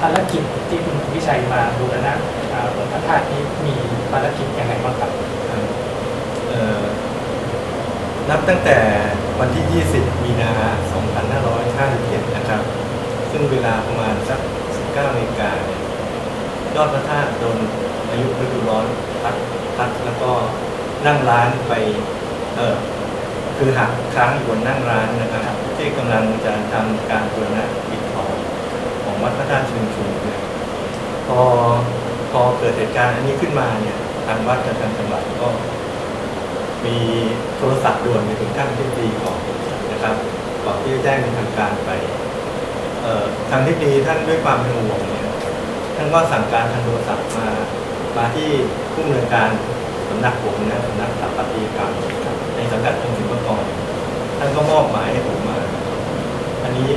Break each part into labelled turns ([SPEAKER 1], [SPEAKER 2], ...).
[SPEAKER 1] ภารกิจที่คุณวิชัยมาบูรณะอ่าองค์พระธาตุนี้มีภารกิจยังไงบ้างครับ
[SPEAKER 2] เอ่อนับตั้งแต่วันที่ 20 มีนา 2557 นะครับ ซึ่งเวลาประมาณสัก 19นาฬิกาเนี่ยยอดพระธาตุโดนอายุฤดูร้อนพัดพัดแล้วก็นั่งร้านไป เออคือหักค้างอยู่บนนั่งร้านนะครับ ที่กำลังจะทำการบูรณะปิดทองของ วัดพระธาตุเชิงชุมเนี่ยพอพอเกิดเหตุการณ์อันนี้ขึ้นมาเนี่ยทางวัดกับทางจังหวัดก็ มีโทรศัพท์ด่วนไปถึงท่านที่ดีก่อนนะครับก่อนที่จะแจ้งทางการไปทางที่ดีท่านด้วยความเป็นห่วงเนี่ยท่านก็สั่งการทางโทรศัพท์มามาที่ผู้อำนวยการสำนักผมนะสำนักสถาปัตยกรรมในสังกัดกรมศิลปากรท่านก็มอบหมายให้ผมมา อันนี้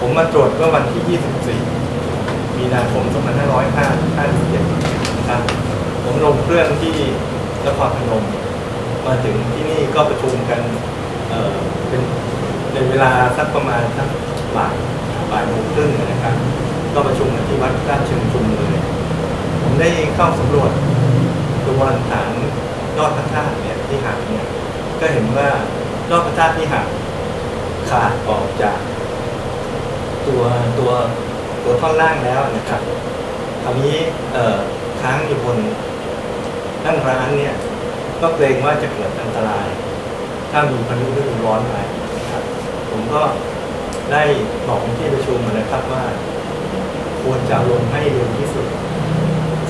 [SPEAKER 2] ผมมาตรวจเมื่อวันที่ 24 มีนาคม 2557นะครับผมลงเครื่องที่นครพนม มาถึงที่นี่ก็ประชุมกันเเป็นในเวลาสักประมาณสักบ่ายบ่ายโมงครึ่งนะครับ ก็ประชุมกันที่วัดราชเชิงชุมเลย ผมได้เข้าสำรวจตัวหลักฐานยอดพระธาตุเนี่ยที่หักเนี่ยก็เห็นว่ายอดพระธาตุที่หักขาดออกจาก ตัวตัวตัวท่อนล่างแล้วนะครับคราวนี้ค้างอยู่บนนั่งร้านเนี่ยก็เกรงว่าจะเกิดอันตราย ถ้ามีพายุฤดูร้อนไปนะครับผมก็ได้บอกที่ประชุมนะครับว่า ควรจะลงให้เร็วที่สุด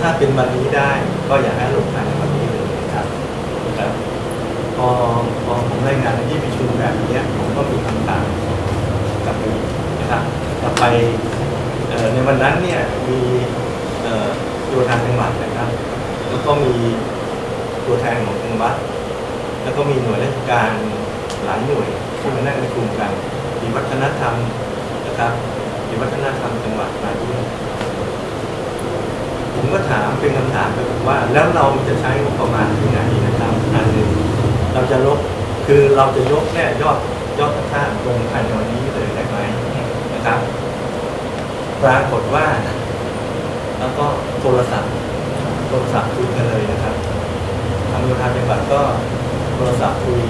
[SPEAKER 2] ถ้าเป็นวันนี้ได้ก็อยากให้ลงภายในวันนี้เลยนะครับครับพอพอผมรายงานในที่ประชุมแบบนี้ผมก็มีคำถามกับไปนะครับ ไปในวันนั้นเนี่ยมีเอ่อโยธาจังหวัดนะครับ แล้วก็มีตัวแทนของทางวัดแล้วก็มีหน่วยราชการหลายหน่วยที่มานั่งประชุมกัน มีวัฒนธรรมนะครับมีวัฒนธรรมจังหวัดมาด้วยผมก็ถามเป็นคำถามไปบอว่า แล้วเราจะใช้งบประมาณที่ไหนนะครับอันหนึ่งเราจะลบคือเราจะยกแค่ยอดยอดพระธาตุลงภายในวันนี้เลยได้ไหมนะครับ ปรากฏว่าแล้วก็โทรศัพท์โทรศัพท์คุยกันเลยนะครับทางโยธาจังหวัดก็โทรศัพท์คุย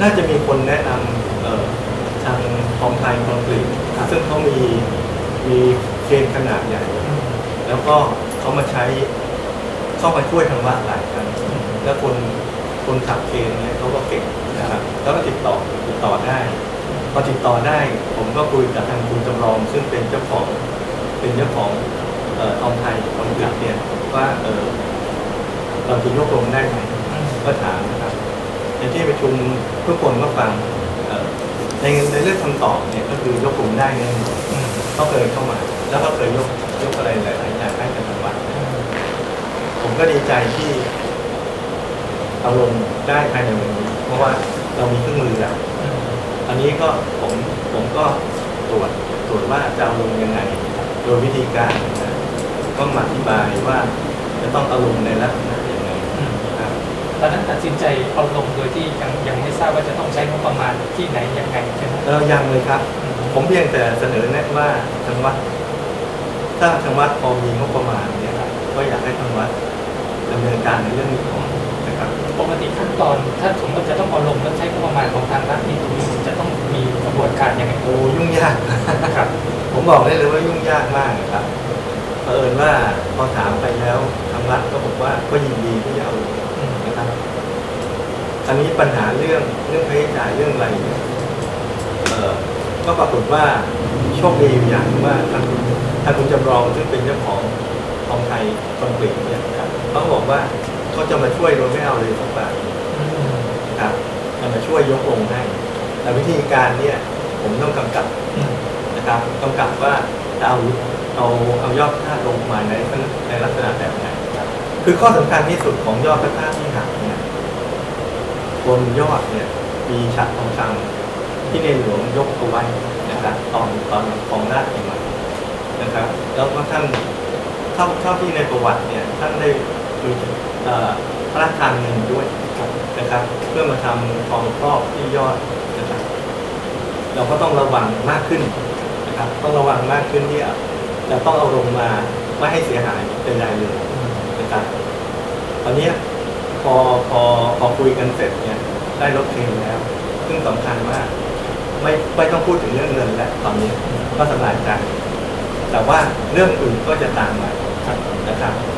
[SPEAKER 2] น่าจะมีคนแนะนำทางคอมไทยคอนกรีตซึ่งเขามีมีเคนขนาดใหญ่ แล้วก็เขามาใช้เข้ามาช่วยทางวัดหลายครั้งแล้วคนคนขับเคนเนี่ยเขาก็เก่งนะครับแล้วก็ติดต่อติดต่อได้ พอติดต่อได้ ผมก็คุยกับทางคุณจำลองซึ่งเป็นเจ้าของ เป็นเจ้าของเอ่อคอมไทยคอนกรีตเนี่ยว่าเออเราจะยกลงได้ไหมก็ถามนะครับในที่ประชุมทุกคนก็ฟังเอ่อในในเรื่องคำตอบเนี่ยก็คือยกกลุ่มได้แน่นอนเขาเคยเข้ามา แล้วก็เคยยกยกอะไรหลายๆอย่างให้กับจังหวัดผมก็ดีใจที่เอาลงได้ภายในวันนี้ เพราะว่าเรามีเครื่องมือแล้วอันนี้ก็ผมผมก็ตรวจตรวจว่าจะเอาลงยังไงโดยวิธีการนะก็มาอธิบายว่าจะต้องเอาลงในลักษณะยังไงนะครับ
[SPEAKER 1] ตอนนั้นตัดสินใจเอาลงโดยที่ยังยังไม่ทราบว่าจะต้องใช้งบประมาณที่ไหนยังไงใช่ไหม
[SPEAKER 2] เรายังเลยครับ ผมเพียงแต่เสนอแนะว่าทางวัดถ้าทางวัดพอมีงบประมาณเนี่ยครับก็อยากให้ทางวัดดำเนินการในเรื่องนี้ก่อนนะครับ
[SPEAKER 1] ปกติขั้นตอนถ้าสมมติจะต้องเอาลงแล้วใช้งบประมาณของทางรัฐนี่ตรงนี้จะต้องมีกระบวนการยังไง
[SPEAKER 2] โอ้ยุ่งยาก
[SPEAKER 1] ครับ
[SPEAKER 2] ผม บอกได้เลยว่ายุ่งยากมากนะครับเผอิญว่าพอถามไปแล้วทางวัดก็บอกว่าก็ยินดีที่จะเอาลงนะครับคราวนี้ปัญหาเรื่องเรื่องค่าใช้จ่ายเรื่องอะไรเนี่ยเอ่อก็ปรากฏว่าโชคดีอยู่อย่างหนึ่งว่าทางคุณทางคุณจำลองซึ่งเป็นเจ้าของของไทยคอนกรีตเนี่ยนะครับเขาบอกว่าเขาจะมาช่วยโดยไม่เอาเลยสักบาทนะครับจะมาช่วยยกลงให้แต่วิธีการเนี่ยผมต้องกำกับ นะครับกำกับว่าจะเอาเอาเอายอดพระธาตุลงมาในในลักษณะแบบไหนคือข้อสำคัญที่สุดของยอดพระธาตุที่หักเนี่ยบนยอดเนี่ย มีฉัดทองคำที่ในหลวงยกเอาไว้นะครับตอนตอนของราชใหม่นะครับ แล้วก็ท่านเท่าเท่าที่ในประวัติเนี่ยท่านได้มีพระราชทานเงินด้วยนะครับ เพื่อมาทำทองครอบที่ยอดนะครับเราก็ต้องระวังมากขึ้น นะครับต้องระวังมากขึ้นที่จะต้องเอาลงมาไม่ให้เสียหายเป็นไรเลยนะครับตอนเนี้ยพอพอพอคุยกันเสร็จเนี่ยได้รถเคลมแล้ว ซึ่งสำคัญมาก ไม่ไม่ต้องพูดถึงเรื่องเงินแล้วตอนนี้ก็สบายใจแต่ว่าเรื่องอื่นก็จะตามมา
[SPEAKER 1] ครับ
[SPEAKER 2] นะครับ
[SPEAKER 1] ค